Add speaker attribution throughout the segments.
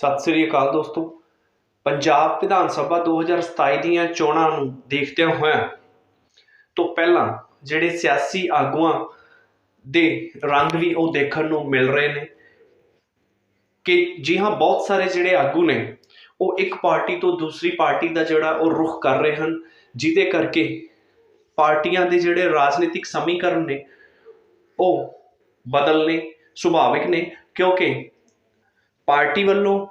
Speaker 1: ਸਤਿ ਸ੍ਰੀ ਅਕਾਲ ਦੋਸਤੋ। ਪੰਜਾਬ ਵਿਧਾਨ ਸਭਾ 2027 ਦੀਆਂ ਚੋਣਾਂ ਨੂੰ ਦੇਖਦਿਆਂ ਹੋਇਆਂ ਤੋਂ ਪਹਿਲਾਂ ਜਿਹੜੇ ਸਿਆਸੀ ਆਗੂਆਂ ਦੇ ਰੰਗ ਵੀ ਉਹ ਦੇਖਣ ਨੂੰ ਮਿਲ ਰਹੇ ਨੇ ਕਿ ਜੀ ਹਾਂ, ਬਹੁਤ ਸਾਰੇ ਜਿਹੜੇ ਆਗੂ ਨੇ, ਉਹ ਇੱਕ ਪਾਰਟੀ ਤੋਂ ਦੂਸਰੀ ਪਾਰਟੀ ਦਾ ਜਿਹੜਾ ਉਹ ਰੁਖ ਕਰ ਰਹੇ ਹਨ, ਜਿਹਦੇ ਕਰਕੇ ਪਾਰਟੀਆਂ ਦੇ ਜਿਹੜੇ ਰਾਜਨੀਤਿਕ ਸਮੀਕਰਨ ਨੇ, ਉਹ ਬਦਲਨੇ ਸੁਭਾਵਿਕ ਨੇ, ਕਿਉਂਕਿ ਪਾਰਟੀ ਵੱਲੋਂ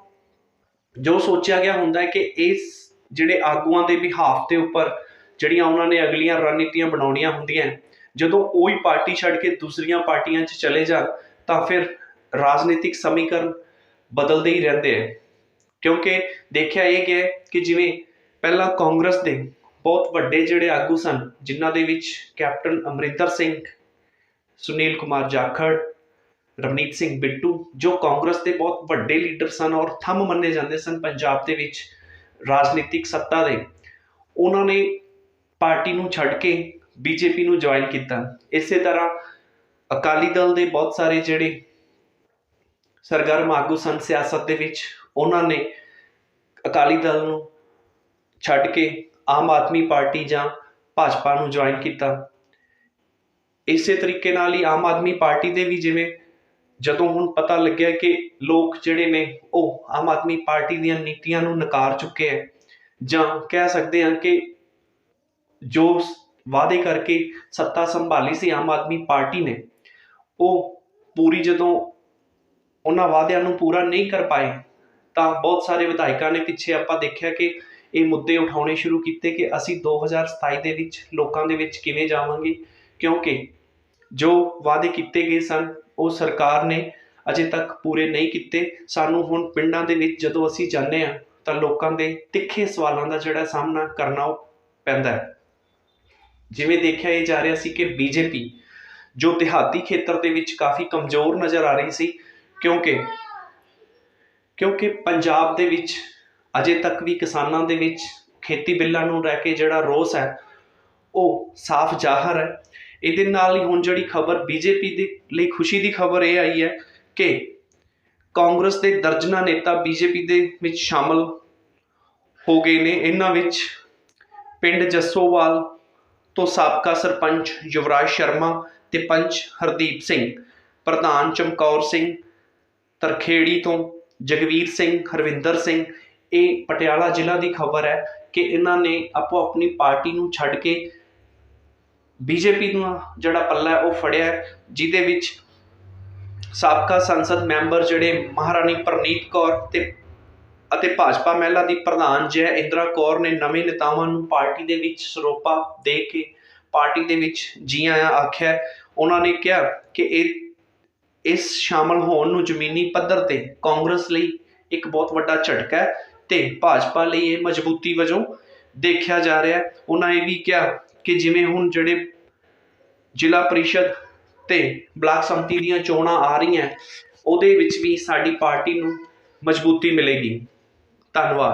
Speaker 1: ਜੋ ਸੋਚਿਆ ਗਿਆ ਹੁੰਦਾ ਹੈ ਕਿ ਇਸ ਜਿਹੜੇ ਆਗੂਆਂ ਦੇ ਬਿਹਾਫ ਦੇ ਉੱਪਰ ਜਿਹੜੀਆਂ ਉਹਨਾਂ ਨੇ ਅਗਲੀਆਂ ਰਣਨੀਤੀਆਂ ਬਣਾਉਣੀਆਂ ਹੁੰਦੀਆਂ ਹੈ, ਜਦੋਂ ਉਹੀ ਪਾਰਟੀ ਛੱਡ ਕੇ ਦੂਸਰੀਆਂ ਪਾਰਟੀਆਂ 'ਚ ਚਲੇ ਜਾਣ ਤਾਂ ਫਿਰ ਰਾਜਨੀਤਿਕ ਸਮੀਕਰਨ ਬਦਲਦੇ ਹੀ ਰਹਿੰਦੇ ਹੈ। ਕਿਉਂਕਿ ਦੇਖਿਆ ਇਹ ਗਿਆ ਕਿ ਜਿਵੇਂ ਪਹਿਲਾਂ ਕਾਂਗਰਸ ਦੇ ਬਹੁਤ ਵੱਡੇ ਜਿਹੜੇ ਆਗੂ ਸਨ ਜਿਨ੍ਹਾਂ ਦੇ ਵਿੱਚ ਕੈਪਟਨ ਅਮਰਿੰਦਰ ਸਿੰਘ ਸੁਨੀਲ ਕੁਮਾਰ ਜਾਖੜ ਰਵਨੀਤ ਸਿੰਘ ਬਿੱਟੂ, ਜੋ ਕਾਂਗਰਸ ਦੇ ਬਹੁਤ ਵੱਡੇ ਲੀਡਰ ਸਨ ਔਰ ਥੰਮ ਮੰਨੇ ਜਾਂਦੇ ਸਨ ਪੰਜਾਬ ਦੇ ਵਿੱਚ ਰਾਜਨੀਤਿਕ ਸੱਤਾ ਦੇ, ਉਹਨਾਂ ਨੇ ਪਾਰਟੀ ਨੂੰ ਛੱਡ ਕੇ ਬੀਜੇਪੀ ਨੂੰ ਜੁਆਇਨ ਕੀਤਾ। ਇਸੇ ਤਰ੍ਹਾਂ ਅਕਾਲੀ ਦਲ ਦੇ ਬਹੁਤ ਸਾਰੇ ਜਿਹੜੇ ਸਰਗਰਮ ਆਗੂ ਸਨ ਸਿਆਸਤ ਦੇ ਵਿੱਚ, ਉਹਨਾਂ ਨੇ ਅਕਾਲੀ ਦਲ ਨੂੰ ਛੱਡ ਕੇ ਆਮ ਆਦਮੀ ਪਾਰਟੀ ਜਾਂ ਭਾਜਪਾ ਨੂੰ ਜੁਆਇਨ ਕੀਤਾ। ਇਸੇ ਤਰੀਕੇ ਨਾਲ ਹੀ ਆਮ ਆਦਮੀ ਪਾਰਟੀ ਦੇ ਵੀ ਜਿਵੇਂ ਜਦੋਂ ਹੁਣ ਪਤਾ ਲੱਗਿਆ ਕਿ ਲੋਕ ਜਿਹੜੇ ਨੇ ਉਹ ਆਮ ਆਦਮੀ ਪਾਰਟੀ ਦੀਆਂ ਨੀਤੀਆਂ ਨੂੰ ਨਕਾਰ ਚੁੱਕੇ ਹੈ, ਜਾਂ ਕਹਿ ਸਕਦੇ ਹਾਂ ਕਿ ਜੋ ਵਾਅਦੇ ਕਰਕੇ ਸੱਤਾ ਸੰਭਾਲੀ ਸੀ ਆਮ ਆਦਮੀ ਪਾਰਟੀ ਨੇ, ਉਹ ਪੂਰੀ ਜਦੋਂ ਉਹਨਾਂ ਵਾਅਦਿਆਂ ਨੂੰ ਪੂਰਾ ਨਹੀਂ ਕਰ ਪਾਏ, ਤਾਂ ਬਹੁਤ ਸਾਰੇ ਵਿਧਾਇਕਾਂ ਨੇ ਪਿੱਛੇ ਆਪਾਂ ਦੇਖਿਆ ਕਿ ਇਹ ਮੁੱਦੇ ਉਠਾਉਣੇ ਸ਼ੁਰੂ ਕੀਤੇ ਕਿ ਅਸੀਂ 2027 ਦੇ ਵਿੱਚ ਲੋਕਾਂ ਦੇ ਵਿੱਚ ਕਿਵੇਂ ਜਾਵਾਂਗੇ, ਕਿਉਂਕਿ ਜੋ ਵਾਅਦੇ ਕੀਤੇ ਗਏ ਸਨ ਉਹ ਸਰਕਾਰ ਨੇ ਅਜੇ ਤੱਕ ਪੂਰੇ ਨਹੀਂ ਕੀਤੇ। ਸਾਨੂੰ ਹੁਣ ਪਿੰਡਾਂ ਦੇ ਵਿੱਚ ਜਦੋਂ ਅਸੀਂ ਜਾਂਦੇ ਹਾਂ, ਤਾਂ ਲੋਕਾਂ ਦੇ ਤਿੱਖੇ ਸਵਾਲਾਂ ਦਾ ਜਿਹੜਾ ਸਾਹਮਣਾ ਕਰਨਾ ਪੈਂਦਾ ਹੈ। ਜਿਵੇਂ ਦੇਖਿਆ ਇਹ ਜਾ ਰਿਹਾ ਸੀ ਕਿ ਬੀਜੇਪੀ, ਜੋ ਦਿਹਾਤੀ ਖੇਤਰ ਦੇ ਵਿੱਚ ਕਾਫੀ ਕਮਜ਼ੋਰ ਨਜ਼ਰ ਆ ਰਹੀ ਸੀ, ਕਿਉਂਕਿ ਕਿਉਂਕਿ ਪੰਜਾਬ ਦੇ ਵਿੱਚ ਅਜੇ ਤੱਕ ਵੀ ਕਿਸਾਨਾਂ ਦੇ ਵਿੱਚ ਖੇਤੀ ਬਿੱਲਾਂ ਨੂੰ ਲੈ ਕੇ ਜਿਹੜਾ ਰੋਸ ਹੈ, ਉਹ ਸਾਫ਼ ਜ਼ਾਹਰ ਹੈ। ਇਹਦੇ ਨਾਲ ਹੀ ਹੁਣ ਜਿਹੜੀ ਖਬਰ ਬੀਜੇਪੀ ਦੇ ਲਈ ਖੁਸ਼ੀ ਦੀ ਖਬਰ ਇਹ ਆਈ ਹੈ ਕਿ ਕਾਂਗਰਸ ਦੇ ਦਰਜਨਾ ਨੇਤਾ ਬੀਜੇਪੀ ਦੇ ਵਿੱਚ ਸ਼ਾਮਲ ਹੋ ਗਏ ਨੇ। ਇਹਨਾਂ ਵਿੱਚ ਪਿੰਡ ਜੱਸੋਵਾਲ ਤੋਂ ਸਾਬਕਾ ਸਰਪੰਚ ਯੁਵਰਾਜ ਸ਼ਰਮਾ ਤੇ ਪੰਚ ਹਰਦੀਪ ਸਿੰਘ, ਪ੍ਰਧਾਨ ਚਮਕੌਰ ਸਿੰਘ, ਤਰਖੇੜੀ ਤੋਂ ਜਗਵੀਰ ਸਿੰਘ, ਹਰਵਿੰਦਰ ਸਿੰਘ। ਇਹ ਪਟਿਆਲਾ ਜ਼ਿਲ੍ਹਾ ਦੀ ਖਬਰ ਹੈ ਕਿ ਇਹਨਾਂ ਨੇ ਆਪੋ ਆਪਣੀ ਪਾਰਟੀ ਨੂੰ ਛੱਡ ਕੇ ਬੀਜੇਪੀ ਨੂੰ ਜਿਹੜਾ ਪੱਲਾ ਉਹ ਫੜਿਆ ਜਿਹਦੇ ਵਿੱਚ ਸਾਬਕਾ ਸੰਸਦ ਮੈਂਬਰ ਜਿਹੜੇ ਮਹਾਰਾਣੀ ਪ੍ਰਨੀਤ ਕੌਰ ਤੇ ਅਤੇ ਭਾਜਪਾ ਮਹਿਲਾ ਦੀ ਪ੍ਰਧਾਨ ਜੈ ਇੰਦਰਾ ਕੌਰ ਨੇ ਨਵੇਂ ਨੇਤਾਵਾਂ ਨੂੰ ਪਾਰਟੀ ਦੇ ਵਿੱਚ ਸਰੋਪਾ ਦੇ ਕੇ ਪਾਰਟੀ ਦੇ ਵਿੱਚ ਜੀ ਆਇਆਂ ਆਖਿਆ ਉਹਨਾਂ ਨੇ ਕਿਹਾ ਕਿ ਇਹ, ਇਸ ਸ਼ਾਮਲ ਹੋਣ ਨੂੰ ਜ਼ਮੀਨੀ ਪੱਧਰ ਤੇ ਕਾਂਗਰਸ ਲਈ ਇੱਕ ਬਹੁਤ ਵੱਡਾ ਝਟਕਾ ਹੈ ਤੇ ਭਾਜਪਾ ਲਈ ਇਹ ਮਜ਼ਬੂਤੀ ਵਜੋਂ ਦੇਖਿਆ ਜਾ ਰਿਹਾ ਹੈ। ਉਹਨਾਂ ਇਹ ਵੀ ਕਿਹਾ ਕਿ ਜਿਵੇਂ ਹੁਣ ਜਿਹੜੇ ਜ਼ਿਲ੍ਹਾ ਪਰਿਸ਼ਦ ਤੇ ਬਲਾਕ ਸੰਮਤੀ ਦੀਆਂ ਚੋਣਾਂ ਆ ਰਹੀਆਂ, ਉਹਦੇ ਵਿੱਚ ਵੀ ਸਾਡੀ ਪਾਰਟੀ ਨੂੰ ਮਜ਼ਬੂਤੀ ਮਿਲੇਗੀ। ਧੰਨਵਾਦ।